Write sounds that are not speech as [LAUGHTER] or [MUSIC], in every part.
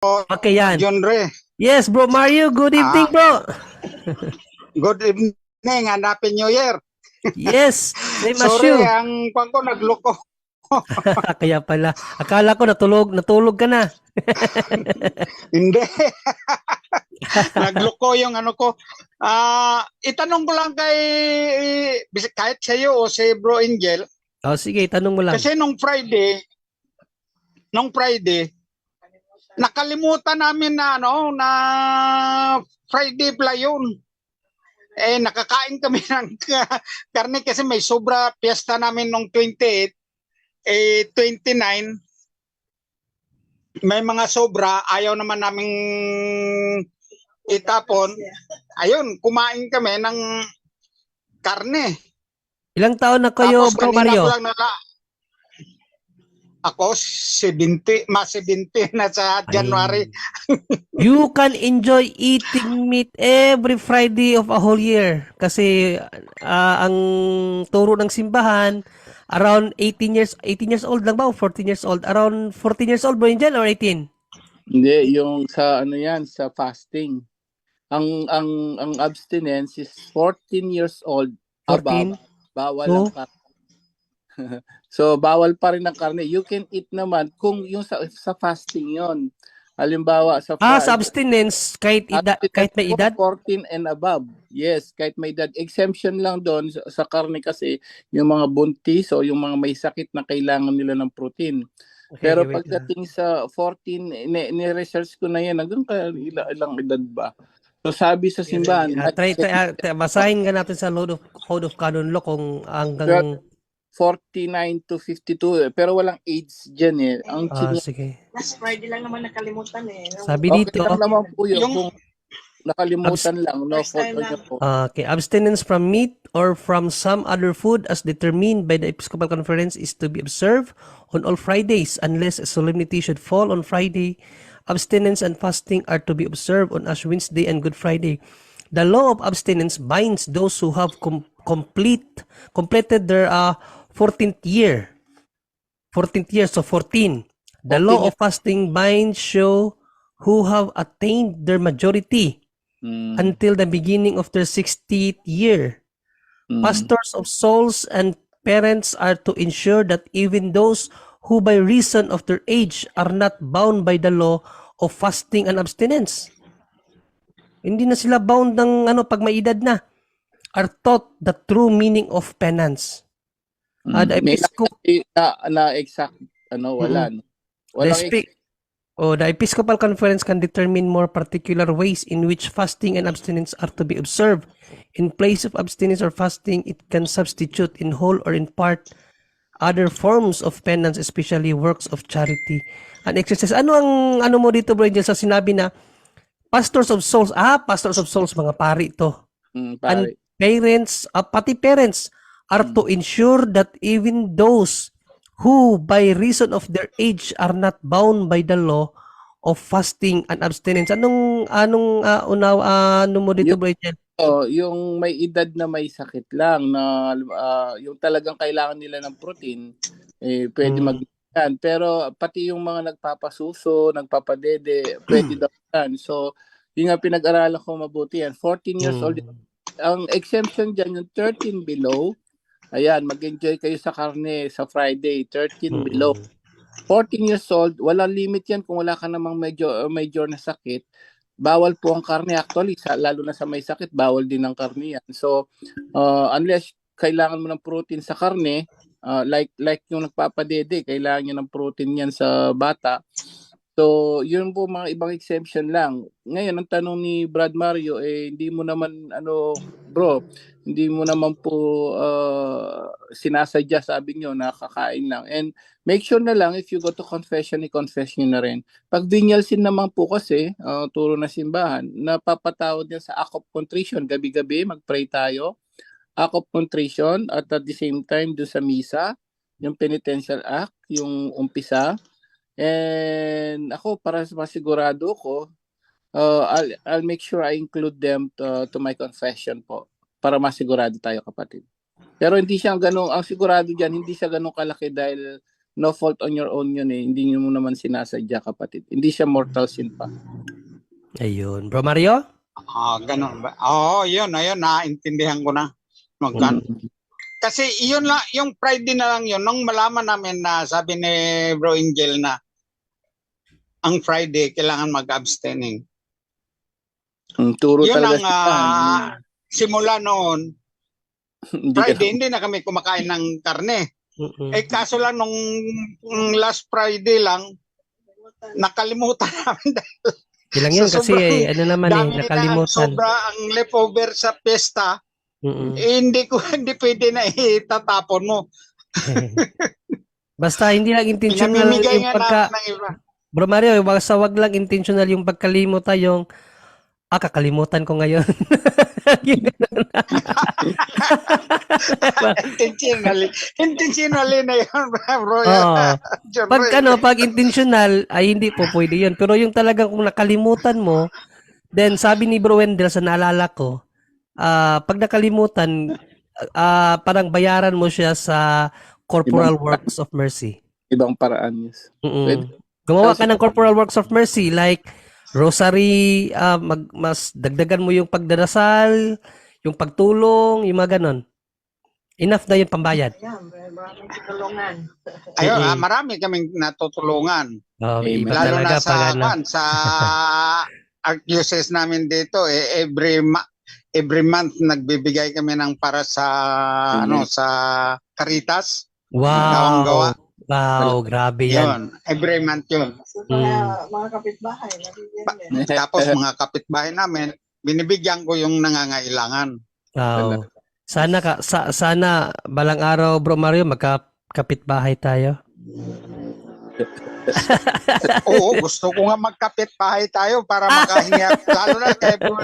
Okay yan. John Ray. Yes, bro Mario, good evening, Ah. bro. [LAUGHS] Good evening. Happy New Year. Yes, [LAUGHS] same as Sorry, you. ang pang ko nagloko. [LAUGHS] Kaya pala, akala ko natulog, natulog ka na. Hindi. nagloko yung ano ko. Ah, itanong ko lang kay kahit sa iyo o si Bro Angel Oh, sige, tanong mo lang. kasi nung Friday nung Friday nakalimutan namin na ano na Friday pala yun. Eh nakakain kami [LAUGHS] ng karne kasi may sobra piyesta namin nung 28 eh 29 may mga sobra ayaw naman naming itapon ayun kumain kami ng karne Ilang taon na kayo, Tapos bro Mario? ko lang nala- ako 70 mas 70 na sa January You can enjoy eating meat every Friday of a whole year. Kasi ah, ang turo ng simbahan, around 18 years 18 years old lang ba o 14 years old? Around 14 years old, bro Angel, or 18? Hindi, yung sa ano yan, sa fasting. Ang ang ang abstinence is 14 years old 14? above. Bawal So? ang. [LAUGHS] so bawal pa rin ang karne. You can eat naman kung yung sa, sa fasting yon. Halimbawa sa Ah, sa abstinence, kahit, ida, kahit may edad? 14 and above. Yes, kahit may edad. Exemption lang doon sa, sa karne kasi yung mga buntis o yung mga may sakit na kailangan nila ng protein. Okay, Pero pagdating sa 14, ni- ni-research ko na yan, hanggang ka, ilang, ilang edad ba? So sabi sa simbahan, Ah, try, try, try- basahin ka natin sa Code of, Code of Canon Law kung hanggang... 49 to 52 eh. Pero walang age dyan eh. Ang Ah, chinya- sige. Last Friday lang naman nakalimutan eh. no? Sabi okay dito, lang naman po yun. Yung- Kung nakalimutan lang, no? First time lang. po. ah, okay, abstinence from meat or from some other food as determined by the Episcopal Conference is to be observed on all Fridays unless a solemnity should fall on Friday. Abstinence and fasting are to be observed on Ash Wednesday and Good Friday. The law of abstinence binds those who have com- complete completed their uh, 14th year. 14th year, so 14. The 14 law of fasting binds show who have attained their majority Mm, until the beginning of their 60th year. mm. Pastors of souls and parents are to ensure that even those who by reason of their age are not bound by the law of fasting and abstinence. Hindi na sila bound ng ano pag may edad na are taught the true meaning of penance. Ah, Episcopal nakalagay na, na exact, ano, wala. The, Walang spe- oh, the Episcopal Conference can determine more particular ways in which fasting and abstinence are to be observed. In place of abstinence or fasting, it can substitute in whole or in part other forms of penance, especially works of charity and exercise. Ano ang ano mo dito, bro, Angel, sa sinabi na pastors of souls, ah, pastors of souls, mga pari to. Mm, And pare. parents, ah, pati parents, are to ensure that even those who by reason of their age are not bound by the law of fasting and abstinence. Anong anong uh, unaw ah, ano mo dito, Angel? Oh, yung may edad na may sakit lang na ah, yung talagang kailangan nila ng protein, eh pwede Mm. mag yan. Pero pati yung mga nagpapasuso, nagpapadede, pwede daw yan. So, yung nga pinag-aralan ko mabuti yan. 14 years old. Mm. Ang exemption dyan, yung 13 below, ayan, mag-enjoy kayo sa karne sa Friday, 13 Mm. below. 14 years old, walang limit yan kung wala ka namang medyo, major na sakit. Bawal po ang karne actually, sa, lalo na sa may sakit, bawal din ang karne yan. So, uh, unless kailangan mo ng protein sa karne, uh, like like yung nagpapadede, kailangan niya ng protein yan sa bata. So, yun po mga ibang exemption lang. Ngayon, ang tanong ni Brad Mario, eh, hindi mo naman, ano, bro, hindi mo naman po uh, sinasadya, sabi nyo, nakakain lang. And make sure na lang, if you go to confession, i-confess nyo na rin. Pag venial sin naman po kasi, uh, turo na simbahan, napapatawad yan sa act of contrition. Gabi-gabi, mag-pray tayo. Act of contrition at at the same time do sa misa, yung penitential act, yung umpisa. And ako, para masigurado ko, uh, I'll, I'll make sure I include them to, to my confession po para masigurado tayo kapatid. Pero hindi siya ganun, ang sigurado diyan hindi siya ganun kalaki dahil no fault on your own yun eh. Hindi nyo mo naman sinasadya kapatid. Hindi siya mortal sin pa. Ayun. Bro Mario? Ah, ganun ba? Oo, yun, ayun, naintindihan ko na. Magkan. Kasi yun lang, yung Friday na lang yun, nung malaman namin na sabi ni Bro Angel na ang Friday kailangan mag-abstaining. Mm, turo Yun talaga ang siya. ah, simula noon, Hindi ka- Friday, hindi na kami kumakain ng karne. Mm-mm. Eh kaso lang nung nung last Friday lang, nakalimutan [LAUGHS] namin. Ilang yun So, kasi sobrang ano naman eh, Dami na ang nakalimutan. sobra ang leftover sa pesta. Mm-mm. Eh, hindi ko [LAUGHS] hindi pwede na itatapon mo. [LAUGHS] Basta hindi lang intentional Pinamimigay yung nga pagka... namin ng iba. Bro Mario, basta wag lang intentional yung pagkalimutan yung ah, kakalimutan ko ngayon. [LAUGHS] intentionally. Intentionally na yun, bro. Oo. John Pag ano, pag intentional, ay hindi po pwede yun. Pero yung talagang kung nakalimutan mo, then sabi ni Bro Wendell sa naalala ko, ah pag nakalimutan, ah parang bayaran mo siya sa corporal works of mercy. Ibang paraan. Yes. Mm-mm. Gumawa ka ng corporal works of mercy like rosary, ah, mag, mas dagdagan mo yung pagdarasal, yung pagtulong, yung mga ganon. Enough na yung pambayad. Ayan, maraming tutulungan. [LAUGHS] Ayun, ah, marami kaming natutulungan. Oh, iba Lalo na sa, pag ano. sa [LAUGHS] archdiocese namin dito, eh, every ma- every month nagbibigay kami ng para sa Amen. ano sa Caritas. Wow. Gawang-gawa. Wow, grabe yan. Yun, every month yun. So, mga, mga kapitbahay, nabibigyan din. Tapos [LAUGHS] mga kapitbahay namin, binibigyan ko yung nangangailangan. Wow. Sana ka sa, sana balang araw Bro Mario magkapit bahay tayo. [LAUGHS] Oo, gusto ko nga magkapit-bahay tayo para makahinga. Lalo na kay bro,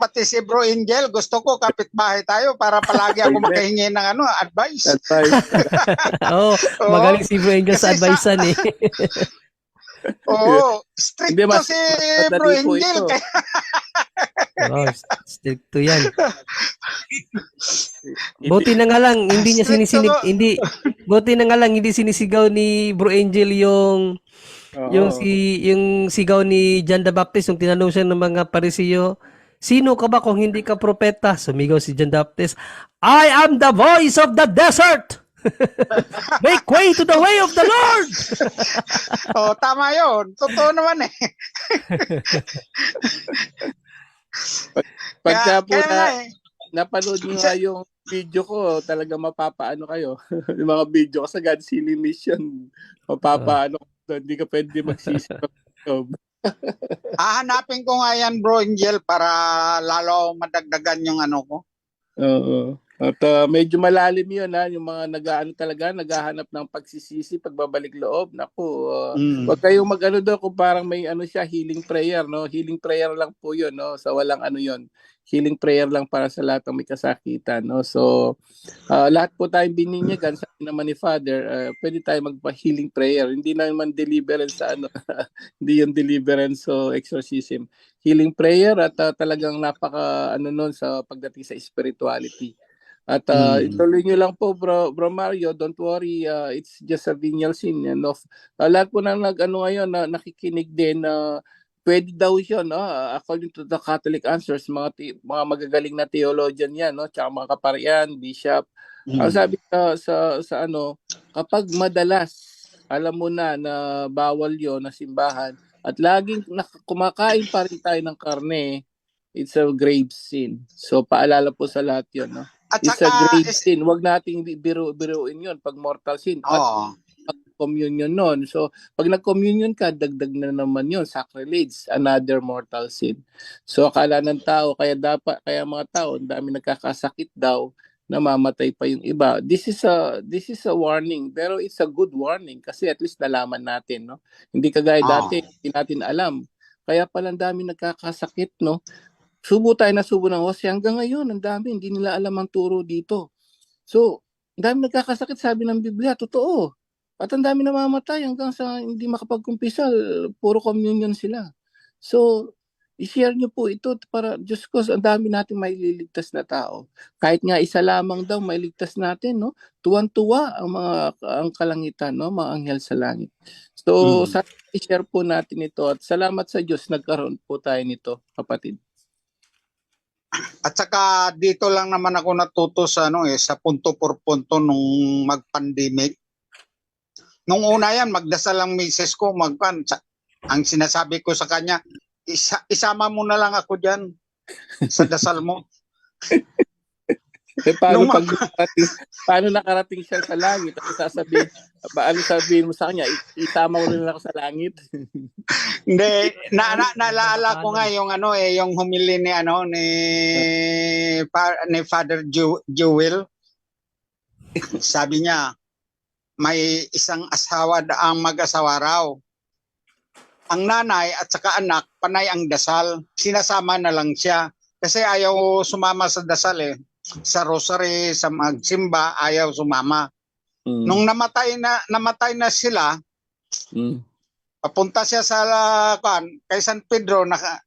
pati si Bro Angel, gusto ko kapit-bahay tayo para palagi ako makahingi ng ano, advice. Right. [LAUGHS] oh, magaling si Bro Angel sa advicean eh. [LAUGHS] Oo, [LAUGHS] strict Hindi, to mas- si madali Bro po Angel. ito. Kaya, oh, stick to yan. [LAUGHS] Buti na nga lang hindi niya Strict sinisinig ako. hindi buti na nga lang hindi sinisigaw ni Bro Angel yung yung si yung sigaw ni John the Baptist yung tinanong siya ng mga parisiyo Sino ka ba kung hindi ka propeta? Sumigaw si John the Baptist, I am the voice of the desert! Make way to the way of the Lord! [LAUGHS] oh, tama yun. Totoo naman eh. Pagka Kaya- po kaya nga na, eh. napanood nyo nga yung video ko, talaga mapapaano kayo. [LAUGHS] yung mga video ko sa God Healing Mission, mapapaano ka, hindi ka pwede magsisi. [LAUGHS] Hahanapin ko nga yan, Bro Angel, para lalo madagdagan yung ano ko. Oo. At uh, medyo malalim yun ha, yung mga nag-ano talaga, naghahanap ng pagsisisi, pagbabalik loob. Naku, uh, Mm. Huwag kayong mag-ano daw kung parang may ano siya, healing prayer, no? Healing prayer lang po yun, no? Sa walang ano yun. Healing prayer lang para sa lahat ng may kasakitan, no? So, ah, lahat po tayong bininyagan, sa naman ni Father, ah, pwede tayo magpa-healing prayer. Hindi naman deliverance sa ano, [LAUGHS] hindi yung deliverance so exorcism. Healing prayer at ah, talagang napaka ano nun sa pagdating sa spirituality. At uh, Mm. ituloy nyo lang po, bro, bro Mario, don't worry, uh, it's just a venial sin. And of, uh, lahat po na nag, ano ngayon, na nakikinig din, na pwede daw yun, no? Uh, according to the Catholic answers, mga, mga magagaling na theologian yan, no? tsaka mga kaparian, bishop. Mm. Ang sabi sa, sa, sa ano, kapag madalas, alam mo na na bawal yon na simbahan, at laging kumakain pa rin tayo ng karne, it's a grave sin. So, paalala po sa lahat yun, no? At It's a saka, grave is- sin. Huwag nating biro biruin yun pag mortal sin. At Oo. communion nun. So, pag nag-communion ka, dagdag na naman yun, sacrilege, another mortal sin. So, akala ng tao, kaya dapat, kaya mga tao, ang dami nagkakasakit daw, namamatay pa yung iba. This is a this is a warning, pero it's a good warning kasi at least nalaman natin, no? Hindi kagaya Ah. dati, hindi natin alam. Kaya pala ang dami nagkakasakit, no? Subo tayo na subo ng Jose. Hanggang ngayon, ang dami, hindi nila alam ang turo dito. So, ang dami nagkakasakit, sabi ng Biblia, totoo. At ang dami namamatay hanggang sa hindi makapagkumpisal, puro communion sila. So, i-share nyo po ito para, Diyos ko, ang dami natin may liligtas na tao. Kahit nga isa lamang daw may ligtas natin, no? Tuwan-tuwa ang mga ang kalangitan, no? Mga anghel sa langit. So, Mm. sa i-share po natin ito at salamat sa Diyos nagkaroon po tayo nito, kapatid. At saka dito lang naman ako natuto sa ano eh sa punto por punto nung mag-pandemic. Nung una yan, magdasal ang misis ko, magpan. Ang sinasabi ko sa kanya, isa, isama mo na lang ako diyan sa dasal mo. Eh, paano Nung pag paano nakarating siya sa langit? Ano sasabihin, paano sabihin mo sa kanya, "I- isama mo lang ako sa langit? [LAUGHS] Hindi, na, na, naalala ko nga yung ano eh, yung humili ni ano ni pa, ni Father Ju, Jewel. Sabi niya, may isang asawa ang mag-asawa raw. Ang nanay at saka anak, panay ang dasal. Sinasama na lang siya. Kasi ayaw sumama sa dasal eh. Sa rosary, sa magsimba, ayaw sumama. Mm, Nung namatay na namatay na sila, mm, Papunta siya sa kan kay San Pedro naka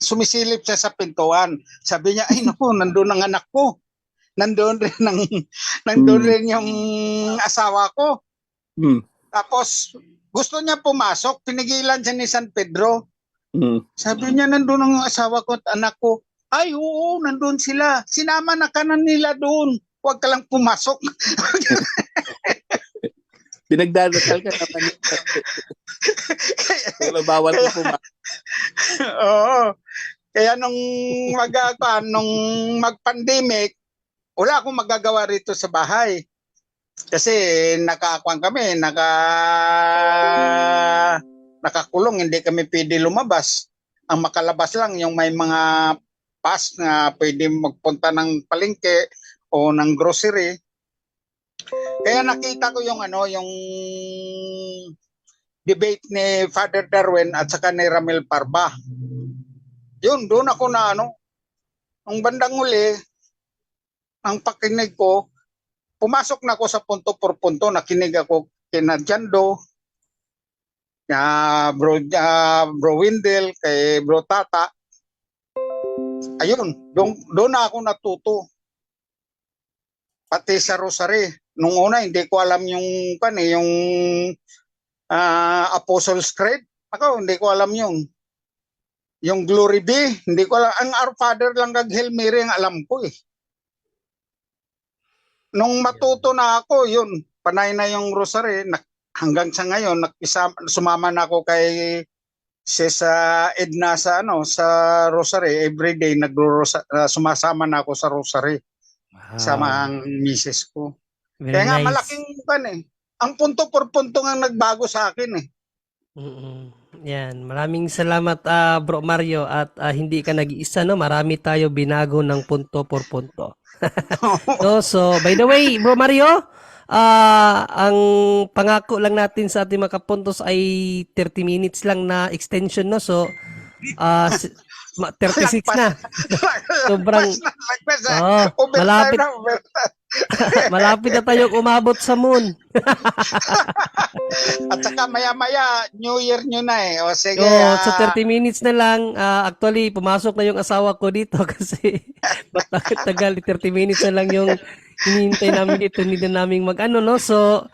sumisilip siya sa pintuan. Sabi niya, ay naku, nandun ang anak ko. Nandun rin ang nandun Hmm. rin yung asawa ko. mm, Tapos gusto niya pumasok, pinigilan siya ni San Pedro. mm. Sabi niya, nandun ang asawa ko at anak ko. Ay, oo, nandun sila. Sinama na ka na nila doon. Huwag ka lang pumasok. [LAUGHS] Pinagdadasal ka naman. [LAUGHS] Pero bawal ko pumasok. Oo. Kaya nung mag nung mag-pandemic, wala akong magagawa rito sa bahay. Kasi nakakuan kami, naka nakakulong, hindi kami pwede lumabas. Ang makalabas lang yung may mga pass na pwede magpunta ng palengke o ng grocery. Kaya nakita ko yung ano, yung debate ni Father Darwin at saka ni Ramil Parba. Yun, doon ako na ano, nung bandang uli, ang pakinig ko, pumasok na ako sa punto por punto, nakinig ako kina Jando, ya bro, ah, bro Windel, kay bro Tata. Ayun, doon, doon na ako natuto. Pati sa Rosary. Nung una, hindi ko alam yung, kan, eh, yung ah, Apostles' Creed. Ako, hindi ko alam yung yung Glory Be, hindi ko alam. Ang Our Father lang kag Hail Mary ang alam ko eh. Nung matuto na ako, yun, panay na yung rosary. Hanggang sa ngayon, nakisama, sumama na ako kay si sa Edna sa ano sa rosary. Every day nagro sumasama na ako sa rosary. Sama ang misis ko. Very kaya nga nice. malaking pan eh. Ang punto por punto nga nagbago sa akin eh. Mm-mm. Yan, maraming salamat ah, Bro Mario. At ah, hindi ka nag-iisa no, marami tayo binago ng punto por punto. [LAUGHS] [LAUGHS] no, so by the way, Bro Mario, ah ang pangako lang natin sa ating mga kapuntos ay 30 minutes lang na extension no. So ah si- ma- 36 na. [LAUGHS] Sobrang-. Oh, malapit [LAUGHS] malapit na tayong umabot sa moon. [LAUGHS] At saka maya-maya, New Year nyo na eh. O sige. Oo, ah, so 30 minutes na lang. Ah, actually, pumasok na yung asawa ko dito kasi ba't tagal 30 minutes na lang yung hinihintay namin dito. Hindi na namin mag-ano, no? So,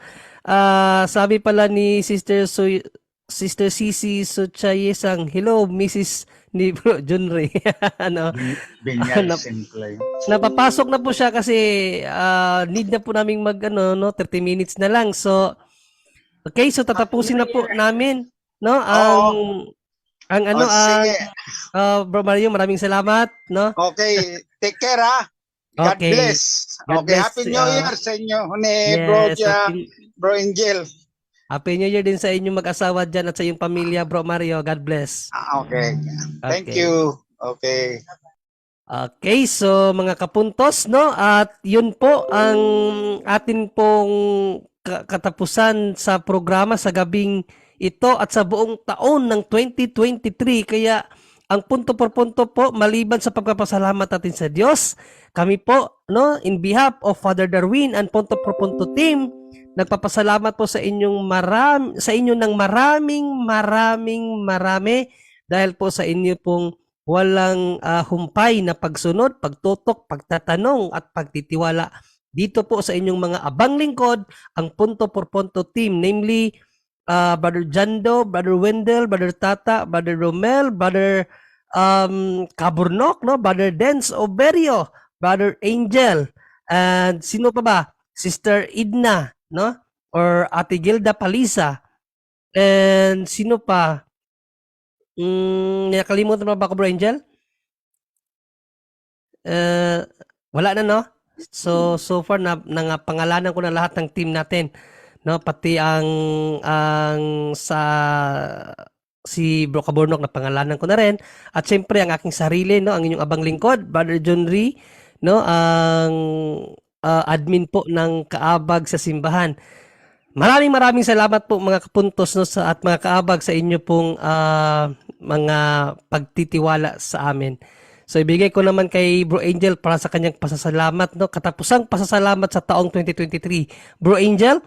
ah, sabi pala ni Sister Su Sister Sisi Suchayesang, hello, Mrs. ni [LAUGHS] Bro Ray. [LAUGHS] ano, Binyag [LAUGHS] Nap- simple. napapasok na po siya kasi ah, need na po naming mag ano, no, 30 minutes na lang. So, okay, so tatapusin na po namin, no? Ang ang ano O, ang ah, Bro Mario, maraming salamat, no? Okay. Take care ha. God Okay. bless. God okay. bless, Happy New ah, Year sa inyo. Ni Bro, Yes, Ja, happy, Bro Angel. happy New Year din sa inyong mag-asawa dyan at sa iyong pamilya, Bro Mario. God bless. Ah, Okay. Thank Okay. you. Okay. Okay, so mga kapuntos, no? At yun po ang atin pong ka- katapusan sa programa sa gabing ito at sa buong taon ng 2023. Kaya ang punto por punto po, maliban sa pagpapasalamat natin sa Diyos, kami po, no, in behalf of Father Darwin and Punto por Punto team, nagpapasalamat po sa inyong maram sa inyo ng maraming maraming marami dahil po sa inyo pong walang ah, humpay na pagsunod, pagtutok, pagtatanong at pagtitiwala dito po sa inyong mga abang lingkod, ang punto por punto team, namely ah, Brother Jando, Brother Wendell, Brother Tata, Brother Romel, Brother um, Kaburnok, no? Brother Dens Oberio, Brother Angel, and sino pa ba? Sister Idna, no? Or Ate Gilda Palisa. And sino pa? Mm, nakalimutan mo ba ako, Bro Angel? Eh, wala na, no? So, so far, na, pangalanan ko na lahat ng team natin. No, pati ang ang sa si Bro Kaburnok na pangalanan ko na rin at syempre ang aking sarili no ang inyong abang lingkod Brother John Ree no ang ah, admin po ng Kaabag sa simbahan Maraming maraming salamat po mga kapuntos no sa at mga kaabag sa inyo pong ah, mga pagtitiwala sa amin. So ibigay ko naman kay Bro Angel para sa kanyang pasasalamat no katapusang pasasalamat sa taong 2023. Bro Angel,